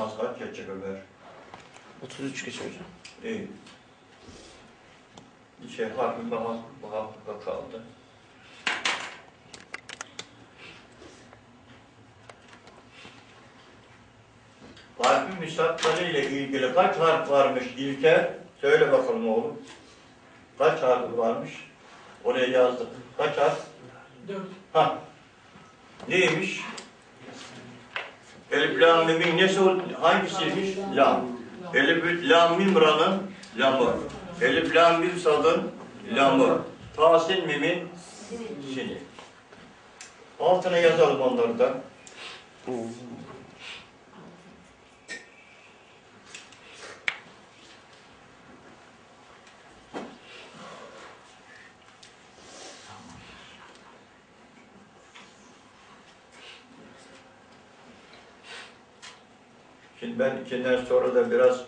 Namaz kaç geçecek Ömer? 33 geçiyor hocam. İyi. Şey, harbi muhakkak kaldı. Harfi müsakkalı ile ilgili kaç harf varmış İlker? Söyle bakalım oğlum. Kaç harf varmış? Oraya yazdık. Kaç harf? Dört. Ha. Neymiş? Elif lam mimin nesi o- hangisiymiş? Lam. Elif lam mim ranın lamı. Elif lam mim sadın lamı. Tasin mimin sini. Altına yazalım onları da. Şimdi ben ikinden sonra da biraz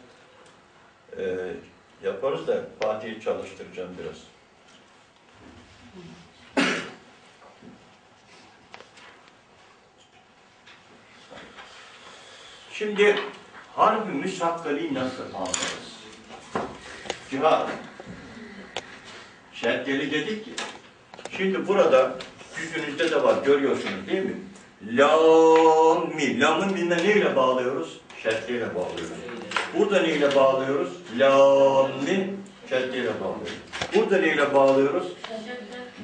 e, yaparız da Fatih'i çalıştıracağım biraz. Şimdi harbi müsakkali nasıl anlarız? Cihad. Şeddeli dedik ki. Şimdi burada yüzünüzde de var görüyorsunuz değil mi? Lam mi. Lamın mime neyle bağlıyoruz? Şeddeyle bağlıyoruz. Burada neyle bağlıyoruz? Lam mi. Şeddeyle bağlıyoruz. Burada neyle bağlıyoruz?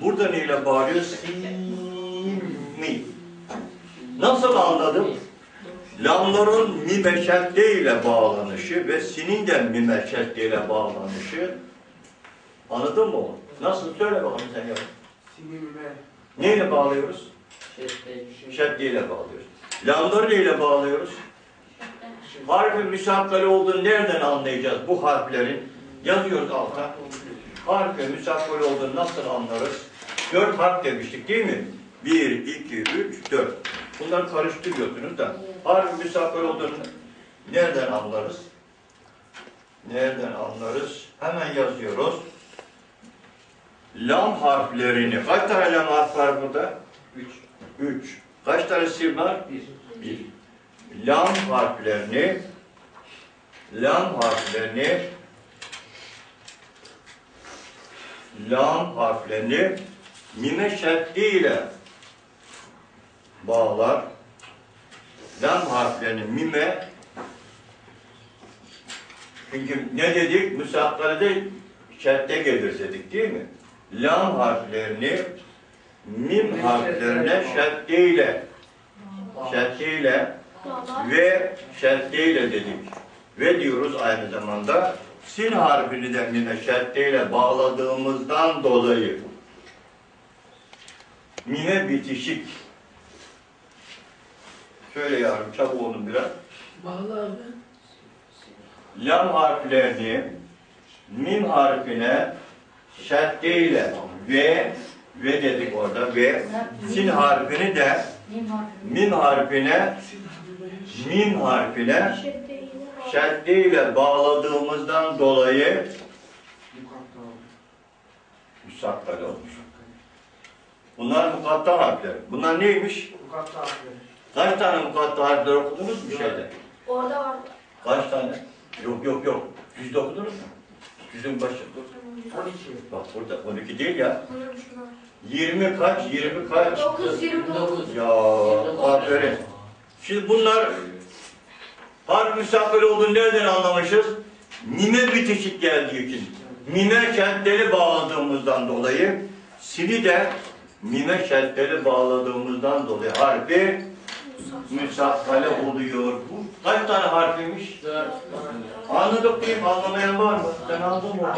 Burada neyle bağlıyoruz? Sin mi. Nasıl anladım? Lamların mime şeddeyle bağlanışı ve sinin de mime şeddeyle bağlanışı Anladın mı onu? Nasıl? Söyle bakalım sen yap. Sinirime. Neyle bağlıyoruz? Şeddiyle bağlıyoruz. Lamları neyle bağlıyoruz? Harfin müsakkali olduğunu nereden anlayacağız bu harflerin? Yazıyoruz alta. Harfin müsakkali olduğunu nasıl anlarız? Dört harf demiştik değil mi? Bir, iki, üç, dört. Bunları karıştırıyorsunuz da harfin müsakkali olduğunu nereden anlarız? Nereden anlarız? Hemen yazıyoruz. Lam harflerini, kaç tane lam harf var burada? Üç. Üç. Kaç tane sil var? Bir. Bir. Lam harflerini lam harflerini lam harflerini mime şekliyle bağlar. Lam harflerini mime çünkü ne dedik? Müsakkalede şertte gelir dedik değil mi? Lam harflerini mim harflerine şeddeyle şeddeyle ve şeddeyle dedik. Ve diyoruz aynı zamanda sin harfini de mime şeddeyle bağladığımızdan dolayı mime bitişik Şöyle yavrum çabuk olun biraz. Bağla abi. Lam harflerini mim harfine şeddeyle ve ve dedik orada ve sin harfini de mim harfine mim harfine şeddeyle bağladığımızdan dolayı müsakkal olmuş. Bunlar mukatta harfler. Bunlar neymiş? Yukarıda abi. Kaç tane mukatta harfler okudunuz mu şeyde? Orada var. Kaç tane? Yok yok yok. Yüzde okudunuz mu? Yüzün başı. 12. Bak burada 12 değil ya. 20 kaç? 20 kaç? 9, 29. Ya aferin. Şimdi bunlar harf müstakbel olduğunu nereden anlamışız? Mime bitişik geldiği için. Mime şeddeli bağladığımızdan dolayı sini de mime şeddeli bağladığımızdan dolayı harfi müsakkale oluyor. Bu kaç tane harfiymiş? Anladık değil mi? Anlamayan var mı? Sen anladın mı?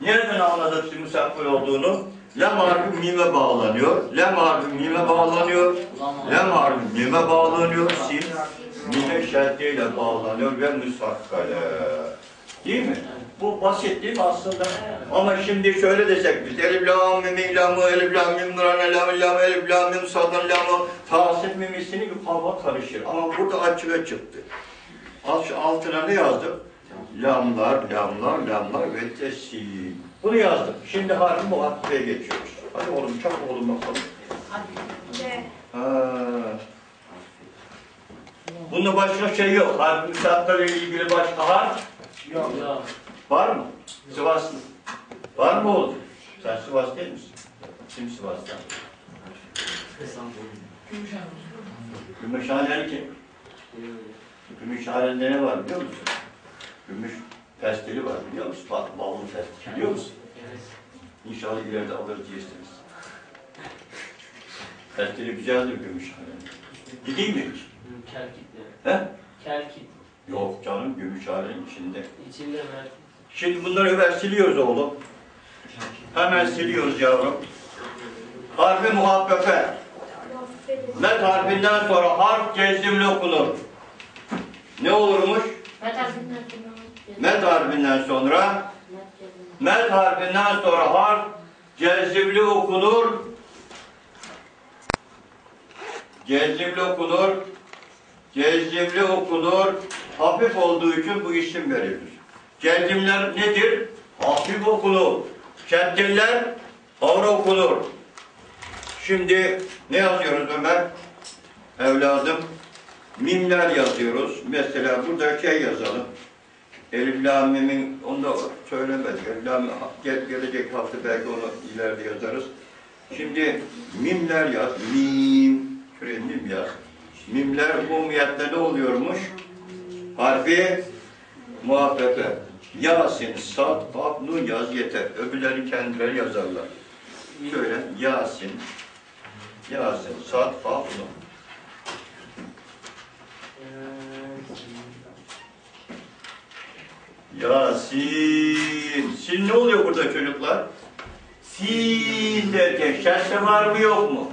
Nereden anladık müsakkale olduğunu? Lam harfi mime bağlanıyor. Lam harfi mime bağlanıyor. Lam harfi mime bağlanıyor. Sin mime şeddeyle bağlanıyor ve müsakkale. Değil mi? Bu basit değil mi aslında? Ama şimdi şöyle desek biz elif lam mim lamı elif lam mim nurane lam lam elif lam mim sadın lamı tasit mimisini bir kavga karışır. Ama burada açığa çıktı. Al şu altına ne yazdım? Lamlar, lamlar, lamlar ve tesil. Bunu yazdım. Şimdi harfi muhakkaya geçiyoruz. Hadi oğlum çabuk oğlum bakalım. Ha. Bunda başka şey yok. Harf müstaklarla ilgili başka harf Yok. Yok. var mı? Sivaslı. Var mı oğlum? Sen Sivas değil misin? Kim Sivas'tan? Gümüşhaneli kim? Gümüşhane'de ne var biliyor musun? Gümüş testleri var biliyor musun? Bak ballı testi biliyor musun? İnşallah ileride alır diyersiniz. Testleri güzeldir Gümüşhane'nin. Gideyim mi hiç? Kelkitli. He? Kelkit. Yok canım Gümüşhane'nin içinde. İçinde merkez. Şimdi bunları över siliyoruz oğlum. Hemen siliyoruz yavrum. Harfi muhabbefe. Met harfinden sonra harf cezimli okunur. Ne olurmuş? Met harfinden sonra Met harfinden sonra harf cezimli okunur. Cezimli okunur. Cezimli okunur. Hafif olduğu için bu isim verilir. Cezimler nedir? Hafif okunur. Şeddiller ağır okunur. Şimdi ne yazıyoruz Ömer? Evladım, mimler yazıyoruz. Mesela burada şey yazalım. Elif Lam Mim'in, onu da söylemedik. Elif gel, gelecek hafta belki onu ileride yazarız. Şimdi mimler yaz. Mim. Şuraya mim yaz. Mimler umumiyette ne oluyormuş? Harfi muhabbete. Yasin, Sad, Kaf, Nun yaz yeter. Öbürleri kendileri yazarlar. Şöyle Yasin, Yasin, Sad, Kaf, Nun. Yasin. Sin ne oluyor burada çocuklar? Sin derken şerse var mı yok mu?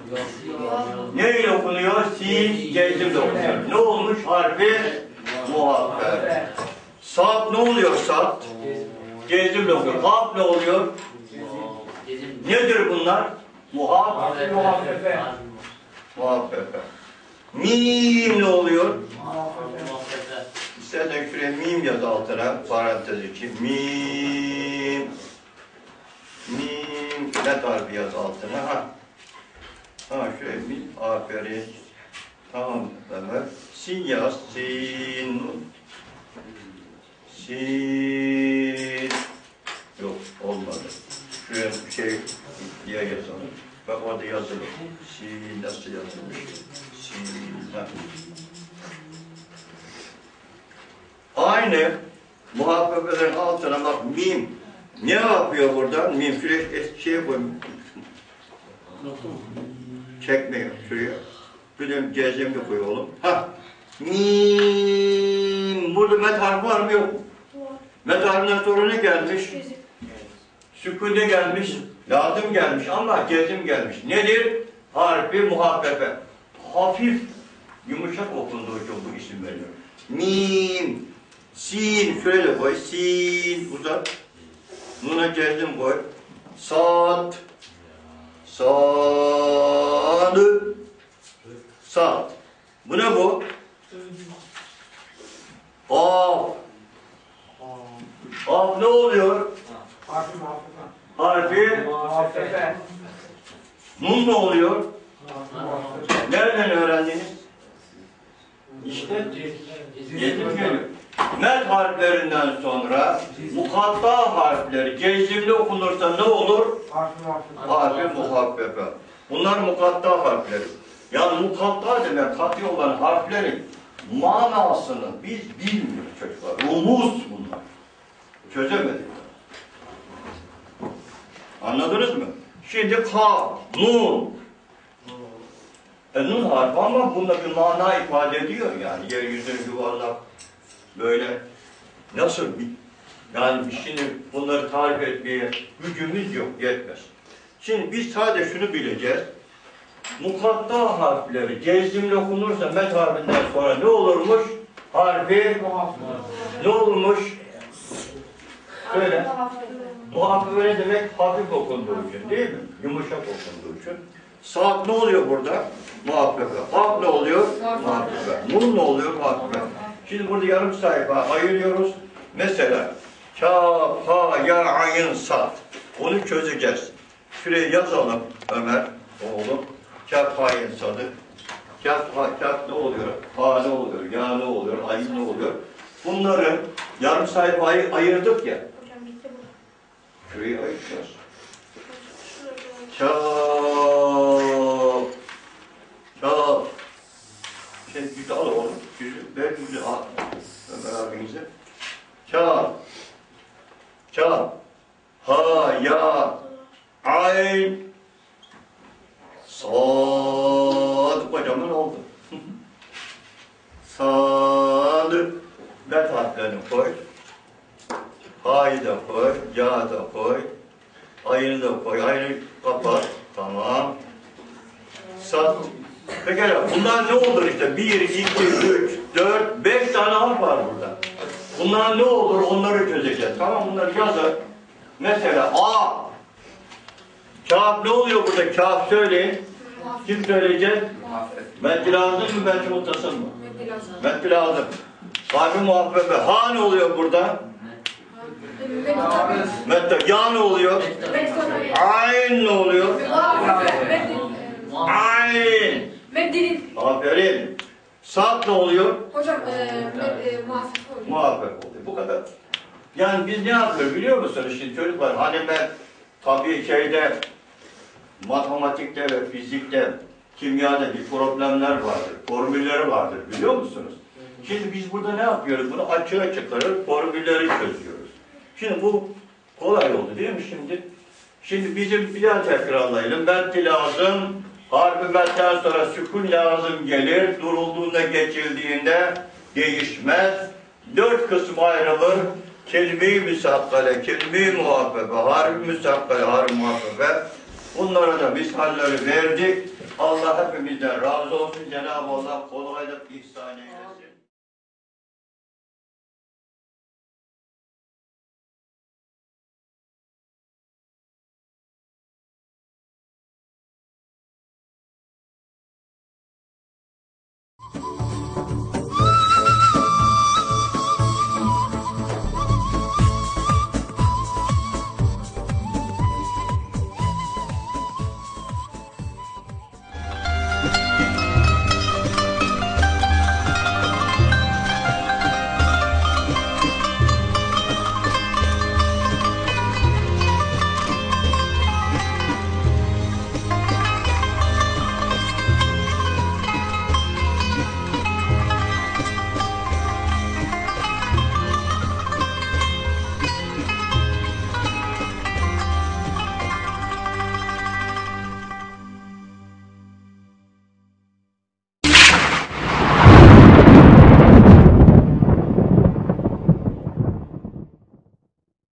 Neyle okunuyor? Sin cezimle okunuyor. Ne olmuş harfi? Muhabbet. Saat ne oluyor saat? Cezimle okuyor. Kaf ne oluyor? Nedir bunlar? Muhab, Muhabbete. muhabbet. Mim ne oluyor? Muhabbete. İstersen şuraya mim yaz altına, parantez için. Mim. Mim. Ne harfi yaz altına? Ha. Ha şuraya mim. Aferin. Tamam Ömer. Sin yaz. Sin. Sin. Yok olmadı. Şuraya bir şey diye yazalım. Bak orada yazılı. Sin nasıl yazılmış? Sin. Ha. Aynı muhabbelerin altına bak mim. Ne yapıyor burada? Mim şuraya es- şeye koy. Çekme şuraya. De cezimli koy oğlum. Ha. Mim. Burada met harfi var mı yok? Met harfinden sonra ne gelmiş? Sükun ne gelmiş? Lazım gelmiş ama cezim gelmiş. Nedir? Harfi muhabbefe. Hafif, yumuşak okunduğu için bu isim veriyor. Mim, sin, şöyle koy. Sin, uzat. Nuna cezim koy. Sad, sadı, sad. Bu ne bu? Af. Af ne oluyor? Harfi nun ne oluyor? Nereden öğrendiniz? İşte Yedim geliyor. Met harflerinden sonra mukatta harfleri cezimli okunursa ne olur? Harfi muhabbefe. Bunlar mukatta harfleri. Yani mukatta demek katı olan harflerin manasını biz bilmiyoruz çocuklar. Rumuz bunlar. Çözemedik. Anladınız mı? Şimdi ka, nun. E, nun harfi ama bunda bir mana ifade ediyor yani. Yeryüzünü yuvarlak, böyle nasıl bir yani şimdi bunları tarif etmeye gücümüz yok, yetmez. Şimdi biz sadece şunu bileceğiz. Mukatta harfleri cezimli okunursa met harfinden sonra ne olurmuş? Harfi ne olurmuş? Söyle. Muhafif ne demek? Hafif okunduğu için değil mi? Yumuşak okunduğu için. Saat ne oluyor burada? Muhaffife. Haf ne oluyor? Muhaffife. Nun ne oluyor? Muhaffife. Şimdi burada yarım sayfa ayırıyoruz. Mesela Kâf, ha, ya, ayın, sat. Onu çözeceğiz. Şuraya yazalım Ömer, oğlum. Kâf, ha, ayın, sadı. Kaf, ha, kaf ne oluyor? Ha ne oluyor? Ya ne oluyor? Ay ne oluyor? Bunları yarım sayfayı ayırdık ya. Şurayı ayıracağız. Şurada. Çok. Şey güzel al oğlum. Güzel. Ver güzel al. Ömer abinize. Çok. Çok. Ha ya. Ayn. Sadık hocamın oldu. Sadık. Bet harflerini koy. Ha'yı da koy. Ya da koy. Ayını da koy. Ayını kapat. Tamam. Sat. Pekala bunlar ne olur işte? Bir, iki, üç, dört, beş tane harf var burada. Bunlar ne olur onları çözeceğiz. Tamam bunları yazın. Mesela A. Kağıt ne oluyor burada? Kağıt söyleyin. Kim söyleyecek? Metni lazım mı? Metni muhtasın mı? Mehdi lazım. Harbi muhabbebe. Ha ne oluyor burada? Mehdi. Metni. Ya ne oluyor? Mehdi. Ayn ne oluyor? Mehdi. Ayn. Mehdi'nin. Aferin. Saat ne oluyor? Hocam eee Mehdi muhafız oluyor. Muhabbet oluyor. Bu kadar. Yani biz ne yapıyoruz biliyor musunuz şimdi çocuklar? Hani ben tabii şeyde matematikte ve fizikte, kimyada bir problemler vardır, formülleri vardır biliyor musunuz? Şimdi biz burada ne yapıyoruz? Bunu açığa çıkarır, formülleri çözüyoruz. Şimdi bu kolay oldu değil mi şimdi? Şimdi bizim bir daha tekrarlayalım. Metti lazım, harfi metten sonra sükun lazım gelir, durulduğunda geçildiğinde değişmez. Dört kısım ayrılır. Kelime-i müsakkale, kelime-i muhabbebe, harf-i müsakkale, harf-i muhabbebe. Bunlara da misalleri verdik. Allah hepimizden razı olsun. Cenab-ı Allah kolaylık ihsan eylesin.